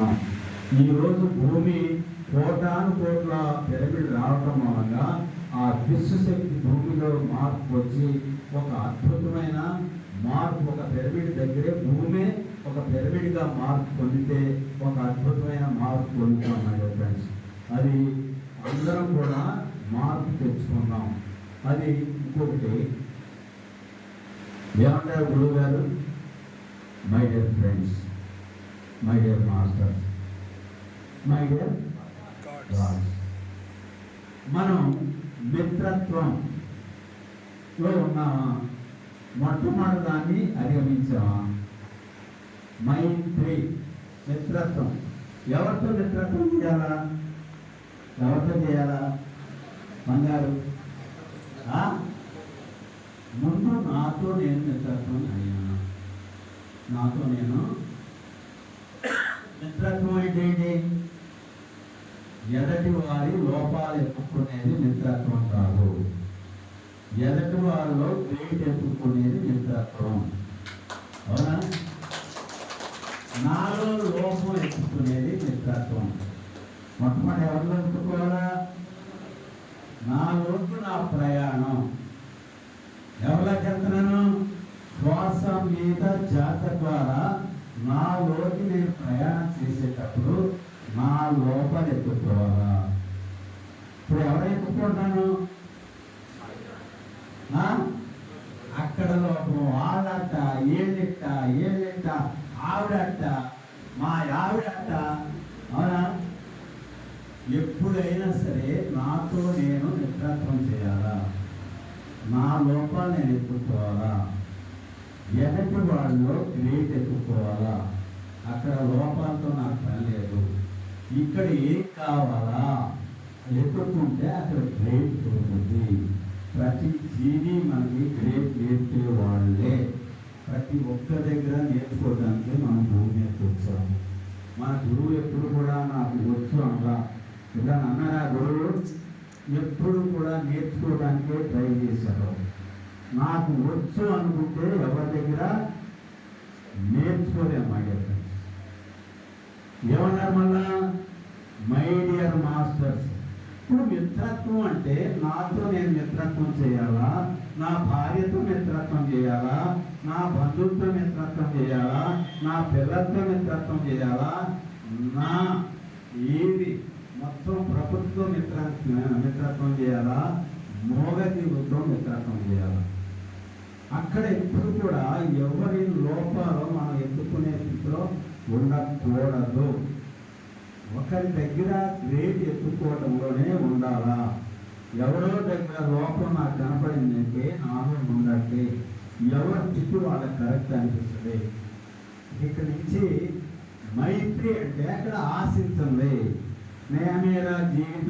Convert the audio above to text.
ఉన్నాం ఈరోజు భూమి కోటాను కోట్ల పిరమిడ్ రావటం మూలంగా ఆ విశ్వశక్తి భూమిలో మార్పు వచ్చి ఒక అద్భుతమైన మార్పు ఒక పిరమిడ్ దగ్గరే భూమే ఒక పిరమిడ్గా మార్పు పొందితే ఒక అద్భుతమైన మార్పు పొందుతాం మై ఫ్రెండ్స్ అది అందరం కూడా మార్పు తెచ్చుకుందాం అది ఇంకొకటి ఏమంటారు గురువు గారు my dear friends my dear masters my dear gods మనం మిత్రత్వంలో ఉన్న మొట్టమొదటి దాన్ని అధిగమించామా మైత్రి మిత్రత్వం. ఎవరితో మిత్రత్వం చేయాలా? ఎవరితో చేయాలా? బంగారు. ఆ? ముందు నాతో నేను మిత్రత్వం అయ్యాను నాతో నేను మిత్రత్వం అంటే ఏంటి ఎదటి వారి లోపాలు ఎత్తుకునేది మిత్రత్వం కాదు. ఎదటి వారిలో గ్రేట్ ఎత్తుకునేది మిత్రత్వం అవునా? నాలో లోపం ఎత్తుకునేది మిత్రత్వం మొట్టమొదటి ఎవరిలో ఎత్తుకోవాలా నాలోకి నా ప్రయాణం. ఎవరికి వెళ్తున్నాను శ్వాస మీద జాత ద్వారా నాలోకి నేను ప్రయాణం చేసేటప్పుడు నా లోపల ఎత్తుకోవాలా ఇప్పుడు ఎవరు ఎత్తుకుంటాను అక్కడ లోపం. వాళ్ళట ఏళ్ళిట్ట ఏళ్ళిట్ట ఆవిడట మా ఆవిడట. అవునా? ఎప్పుడైనా సరే నాతో నేను నిద్రత్వం చేయాలా? నా లోపాలు నేను ఎత్తుకోవాలా? ఎదటి వాళ్ళు గ్రేట్ ఎత్తుకోవాలా అక్కడ లోపాలతో నాకు పని లేదు ఇక్కడ ఏం కావాలా? ఎత్తుకుంటే అక్కడ గ్రేట్ దొరుకుతుంది ప్రతి జీవి మనకి గ్రేట్ నేర్పే వాళ్ళే. ప్రతి ఒక్క దగ్గర నేర్చుకోవడానికి మనం గురువు మీదకి వచ్చాము మన గురువు ఎప్పుడు కూడా నాకు వచ్చు అనగా ఇలా అన్నారా గురువు. ఎప్పుడు కూడా నేర్చుకోవడానికే ట్రై చేశారు నాకు వచ్చు అనుకుంటే ఎవరి దగ్గర? నేర్చుకోలేము మై ఏమన్నారు డియర్ ఇప్పుడు మిత్రత్వం అంటే నాతో నేను మిత్రత్వం చేయాలా? నా భార్యతో మిత్రత్వం చేయాలా? నా బంధువులతో మిత్రత్వం చేయాలా? నా పిల్లలతో మిత్రత్వం చేయాలా? నా ఏది మొత్తం ప్రభుత్వం మిత్ర మిత్రత్వం చేయాలా? మోగజీవులతో మిత్రత్వం చేయాలా? అక్కడ ఎప్పుడు కూడా ఎవరి లోపాలు మనం ఎత్తుకునే స్థితిలో ఉండకూడదు. ఒకరి దగ్గర గ్రేట్ ఎత్తుకోవడంలోనే ఉండాలా? ఎవరో దగ్గర లోపం నాకు కనపడిందంటే నాలో ఉండట్లే ఎవరి స్థితి వాళ్ళకి కరెక్ట్ అనిపిస్తుంది? ఇక్కడ నుంచి మైత్రి అంటే అక్కడ ఆశించండి. నేనేరా జీవితం